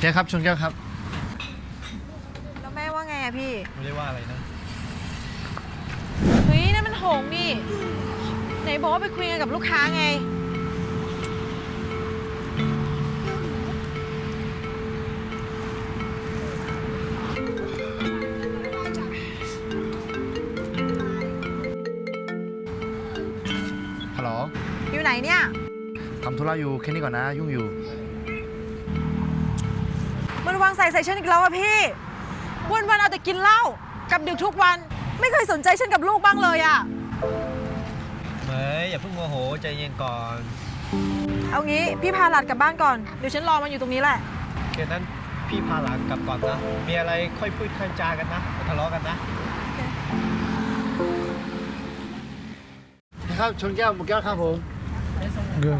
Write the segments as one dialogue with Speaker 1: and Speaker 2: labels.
Speaker 1: เจ๊ครับชนแก้วครับ
Speaker 2: แล้วแม่ว่าไงอะพี่
Speaker 1: ไม่ได้ว่าอะไรนะ
Speaker 2: เฮ้ยนั่นมันหงส์นี่ไหนบอกว่าไปคุยกันกับลูกค้าไง
Speaker 1: ฮัลโหล
Speaker 2: อยู่ไหนเนี่ย
Speaker 1: ทำธุระอยู่แค่นี้ก่อนนะ ยุ่งอยู่
Speaker 2: มันวางใส่ใส่ฉันอีกแล้วอะพี่ วันวันๆเอาแต่กินเหล้ากับดึกทุกวัน ไม่เคยสนใจฉันกับลูกบ้างเลยอะ
Speaker 3: เหมยอย่าเพิ่งโมโหใจเย็นก่อน
Speaker 2: เอางี้พี่พาหลานกลับบ้านก่อนเดี๋ยวฉันรอมันอยู่ตรงนี้แหละ
Speaker 3: แค่นั้นพี่พาหลานกลับก่อนนะ มีอะไรค่อยพูดค่อยจากันนะอย่าทะเลาะกันนะ
Speaker 1: ครับชนแก้วหมดแก้วครับผมเกือบ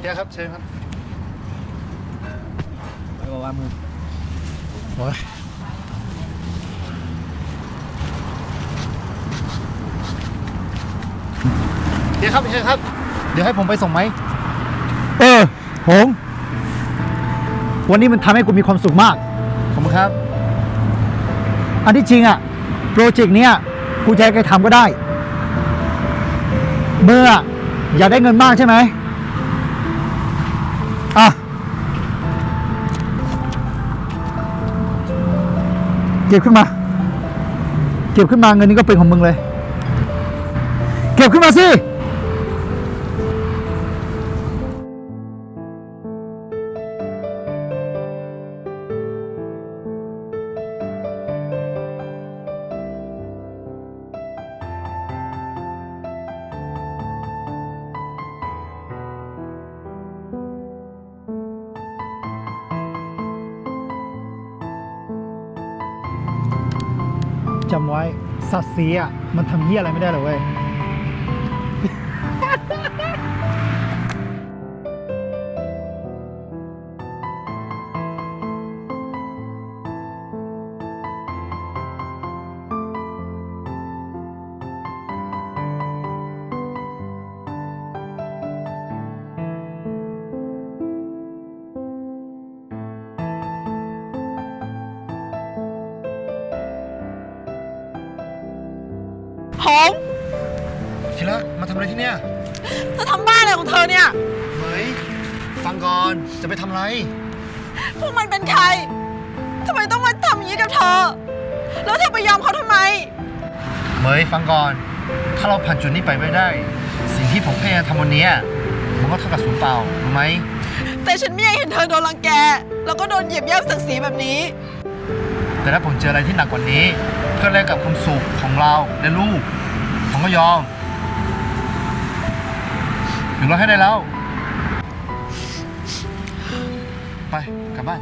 Speaker 1: เจ๊ครับเชิญครับ
Speaker 3: ไม่ บอกว่ามึง
Speaker 1: โอ้ยเดี๋ยวครับเชิญครับ เดี๋ยวให้ผมไปส่งไหม
Speaker 4: เออหงวันนี้มันทำให้กูมีความสุขมาก
Speaker 1: ขอบคุณครับ
Speaker 4: อันที่จริงอะโปรเจกต์เนี้ยกูจะให้ใครทำก็ได้ เมื่ออยากได้เงินมากใช่ไหม เก็บขึ้นมา เก็บขึ้นมาเงินนี้ก็เป็นของมึงเลย เก็บขึ้นมาสิ จำไว้สัตว์สีอะมันทำเหี้ยอะไรไม่ได้หรอเว้ย
Speaker 2: หงส์
Speaker 1: ทีละมาทำอะไรที่เนี่ย
Speaker 2: เธอทำบ้าอะไรของเธอเนี่ย
Speaker 1: เหมยฟังก่อนจะไปทำอะไร
Speaker 2: พวกมันเป็นใครทำไมต้องมาทำอย่างนี้กับเธอ แล้วเธอไปยอมเขาทำไม
Speaker 1: เหมยฟังก่อน ถ้าเราผ่านจุดนี้ไปไม่ได้ สิ่งที่ผมพยายามทำวันเนี้ยมันก็เท่ากับสูญเปล่ารู้ไหม
Speaker 2: แต่ฉันไม่อยากเห็นเธอโดนรังแก แล้วก็โดนเหยียบย่ำศักดิ์ศรีแบบนี้
Speaker 1: แต่ถ้าผมเจออะไรที่หนักกว่านี้ เพื่อแลกกับความสุขของเราและลูกผมก็ยอมถึงเราให้ได้แล้ว ไป กลับบ้าน